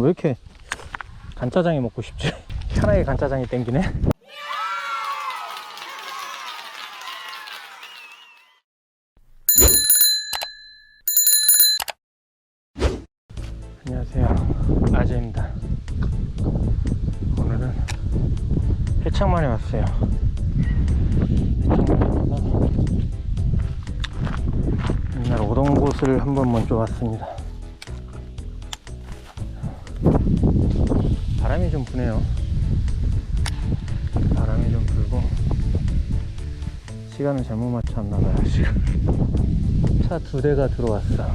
왜 이렇게 간짜장이 먹고 싶지? 편하게 간짜장이 땡기네? 안녕하세요. 아재입니다. 오늘은 해창만에 왔어요. 해창만에 와서 옛날 오던 곳을 한 번 먼저 왔습니다. 바람이 좀 부네요. 바람이 좀 불고 시간을 잘못 맞췄나봐요 지금 차 두 대가 들어왔어.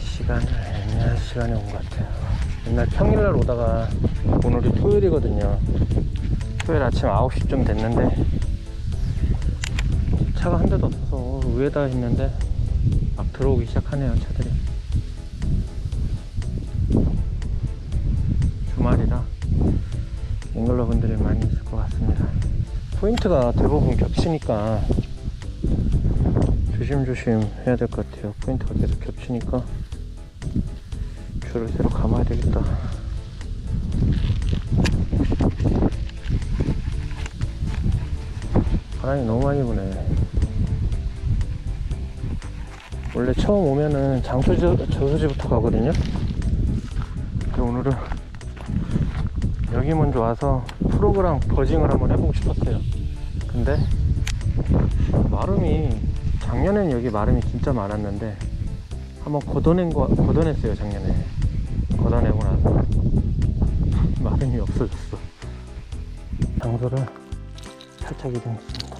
시간을 애매한 시간에 온 것 같아요. 옛날 평일날 오다가 오늘이 토요일이거든요. 토요일 아침 9시쯤 됐는데 차가 한 대도 없어서 위에다 있는데 막 들어오기 시작하네요 차들이 주말이라 앵글러 분들이 많이 있을 것 같습니다. 포인트가 대부분 겹치니까 조심조심 해야 될 것 같아요. 포인트가 계속 겹치니까 줄을 새로 감아야 되겠다. 바람이 너무 많이 부네. 원래 처음 오면은 장소지, 저수지부터 가거든요. 근데 오늘은 여기 먼저 와서 프로그램 버징을 한번 해보고 싶었어요. 근데 마름이 작년엔 여기 마름이 진짜 많았는데 한번 걷어낸 거 걷어냈어요 작년에 걷어내고 나서 마름이 없어졌어. 장소를 살짝 이동했습니다.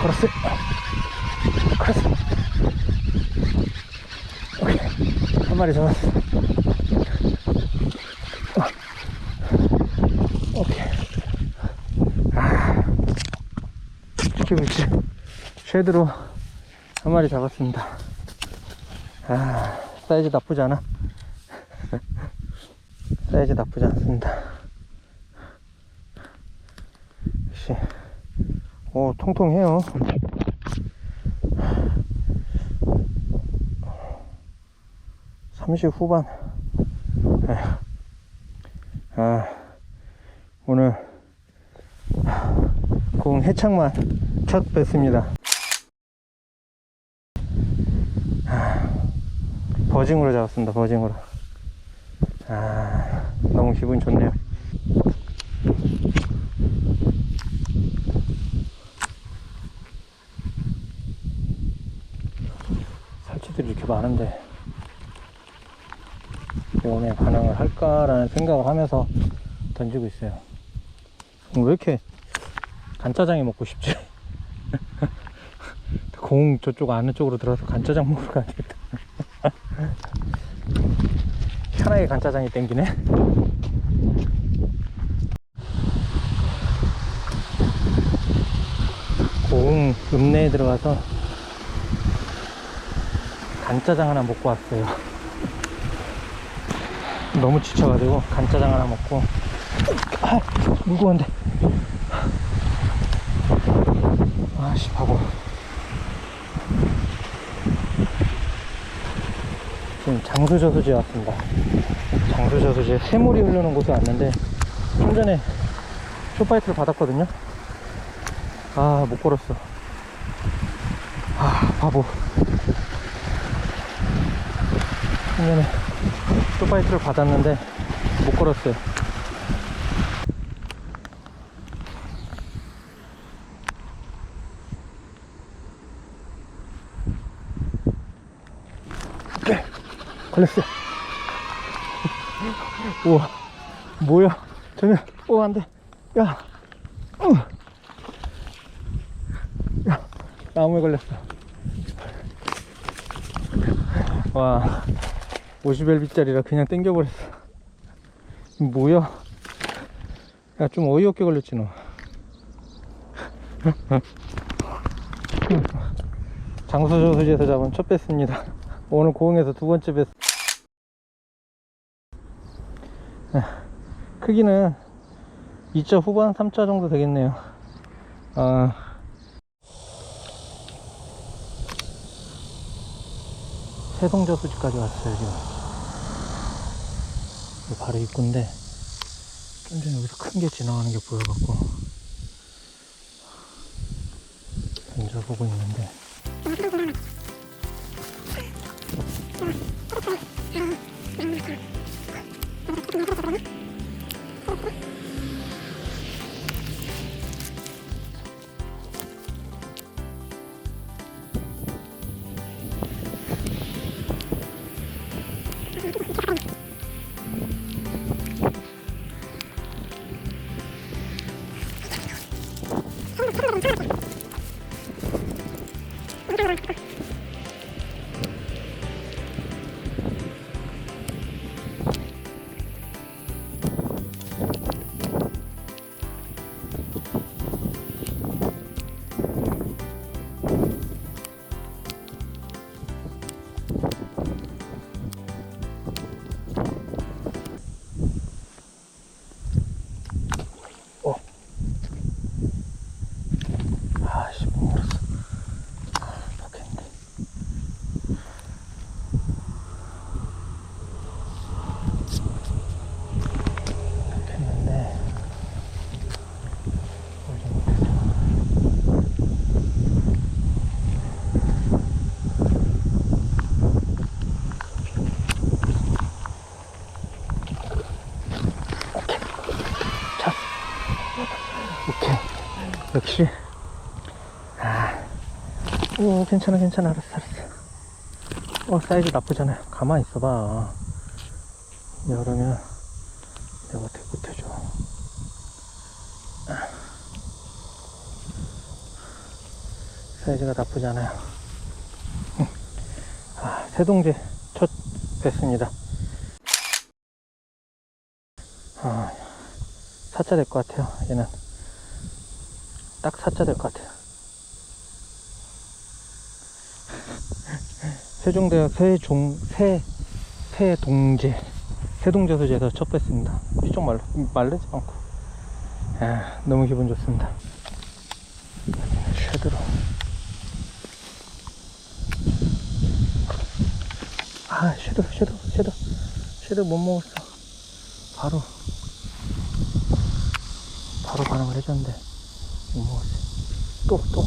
걸었어. 걸었어. 오케이. 한 마리 잡았어. 어. 오케이. 아. 지금 이제 쉐드로 한 마리 잡았습니다. 아, 사이즈 나쁘지 않아. 사이즈 나쁘지 않습니다. 역시. 오, 통통해요. 삼십 후반. 에휴. 아, 오늘 공 해창만 첫 뺐습니다. 아, 버징으로 잡았습니다. 버징으로. 아, 너무 기분 좋네요. 살치들이 이렇게 많은데 몸에 반응을 할까라는 생각을 하면서 던지고 있어요. 왜 이렇게 간짜장이 먹고 싶지? 공 저쪽 안에 쪽으로 들어서 간짜장 먹으러 가야 되겠다. 편하게 간짜장이 땡기네. 공 읍내에 들어가서 간짜장 하나 먹고 왔어요. 너무 지쳐가지고 간짜장 하나 먹고. 아, 무거운데. 아씨 바보. 지금 장수저수지에 왔습니다. 장수저수지에 새물이 흐르는 곳에 왔는데 좀 전에 쇼파이트를 받았거든요. 아 못 걸었어. 아 바보 작년에 쇼파이트를 받았는데 못 걸었어요. 오케이 걸렸어요. 우와 뭐야 저는 오 안돼 야, 어. 야 나무에 걸렸어. 와 50LB짜리라 그냥 땡겨버렸어. 뭐야? 야, 좀 어이없게 걸렸지, 너. 장수저수지에서 잡은 첫 배스입니다. 오늘 고흥에서 두 번째 배스. 아, 크기는 2자 후반, 3자 정도 되겠네요. 아, 세동저 수지까지 왔어요, 지금. 바로 입구인데, 좀 전에 여기서 큰 게 지나가는 게 보여갖고, 던져보고 있는데, 역시. 오 괜찮아 괜찮아. 알았어 알았어. 어 사이즈 나쁘잖아요 가만히 있어봐. 여름면 내가 어떻게 못해줘. 아. 사이즈가 응. 아 세동제 첫 뵀습니다. 아 사자 될 것 같아요 얘는 딱 사자 될것 같아요 세종대학 세종 세 세동제 세동저수지에서 첫 뵀습니다. 피쪽 말로 말르지 않고 아, 너무 기분 좋습니다. 쉐드로 아 쉐드 쉐드 쉐드 쉐드 못 먹었어. 바로 바로 반응을 해줬는데. 또 또.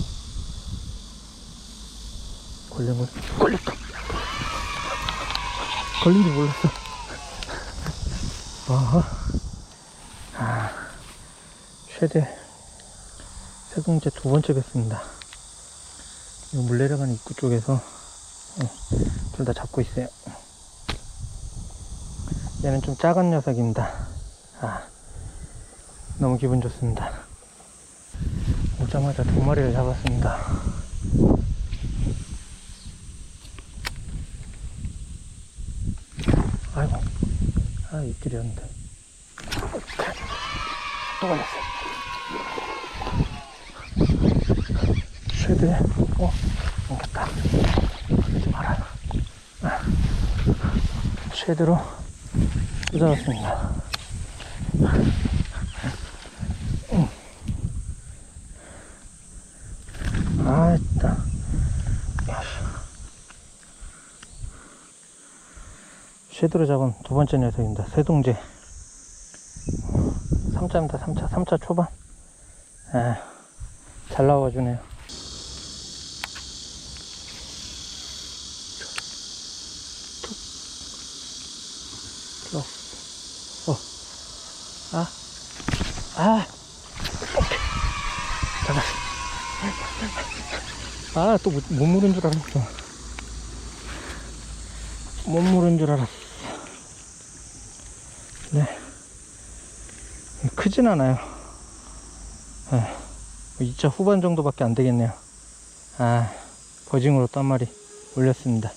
걸린 거 걸렸다. 걸린 줄 몰랐어. 아, 아, 최대 세공제 두 번째 뵀습니다. 이거 물 내려가는 입구 쪽에서 둘 다 잡고 있어요. 얘는 좀 작은 녀석입니다. 아, 너무 기분 좋습니다. 오자마자 두 마리를 잡았습니다. 아이고, 아, 입질이었는데. 또 걸렸어. 쉐드에, 어, 옮겼다. 하지 마라. 아, 잡았습니다. 음. 아, 있다. 쉐드로 잡은 두 번째 녀석입니다. 세동제. 3자입니다. 3차. 3차 초반. 아, 잘 나와주네요. 어. 어. 아. 아. 잡았어. 아, 또 못, 못 물은 줄 알았어. 못 물은 줄 알았어. 네. 크진 않아요. 아, 2차 후반 정도밖에 안 되겠네요. 아, 버징으로 또한 마리 올렸습니다.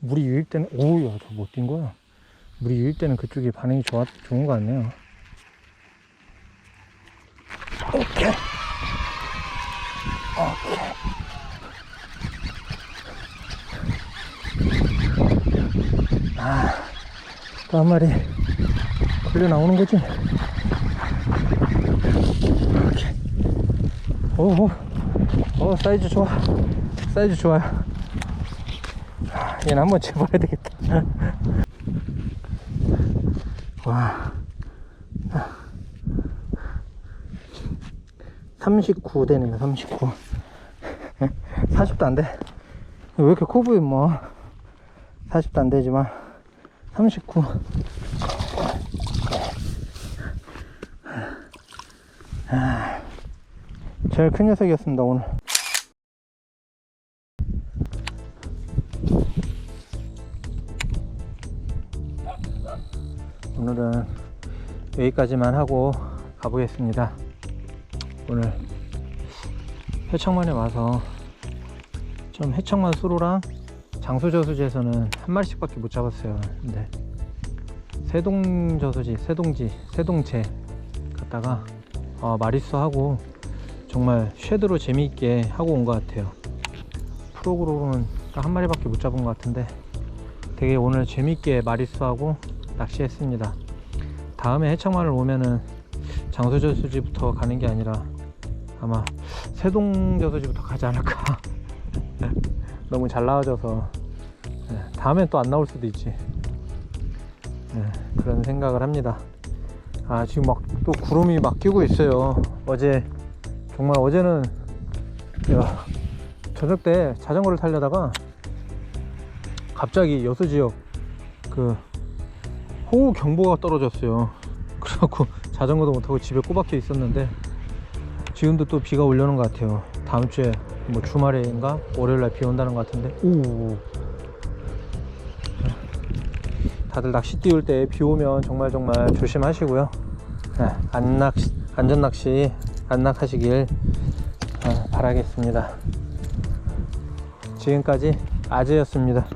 물이 유입되는, 오우야, 저 못 뛴 거야. 물이 일 때는 그쪽이 반응이 좋아, 좋은 것 같네요. 오케이. 오케이. 아, 또 한 마리 걸려 나오는 거지? 오케이. 오호. 어, 사이즈 좋아. 사이즈 좋아요. 아, 얘는 한번 재봐야 되겠다. 와. 39 되네요, 39. 40도 안 돼. 왜 이렇게 커 보여, 뭐. 40도 안 되지만, 39. 제일 큰 녀석이었습니다, 오늘. 오늘은 여기까지만 하고 가보겠습니다. 오늘 해창만에 와서 좀 해창만 수로랑 장수저수지에서는 한 마리씩 밖에 못 잡았어요. 근데 세동저수지, 세동지, 세동제 갔다가 어, 마리수 하고 정말 쉐드로 재미있게 하고 온 것 같아요. 프로그로는 딱 한 마리밖에 못 잡은 것 같은데 되게 오늘 재미있게 마리수하고 낚시했습니다. 다음에 해창만을 오면은 장소저수지부터 가는 게 아니라 아마 세동저수지부터 가지 않을까. 너무 잘 나와져서 네, 다음엔 또 안 나올 수도 있지. 네, 그런 생각을 합니다. 아 지금 막 또 구름이 막 끼고 있어요. 어제 정말 어제는 야, 저녁 때 자전거를 타려다가 갑자기 여수 지역 그 호우 경보가 떨어졌어요. 그래갖고 자전거도 못타고 집에 꼬박혀 있었는데 지금도 또 비가 올려는 것 같아요. 다음 주에 뭐 주말인가 월요일날 비 온다는 것 같은데 오 다들 낚시 띄울 때 비 오면 정말 정말 조심하시고요. 네, 안 낚시 안전 낚시 안 낚하시길 어, 바라겠습니다. 지금까지 아재였습니다.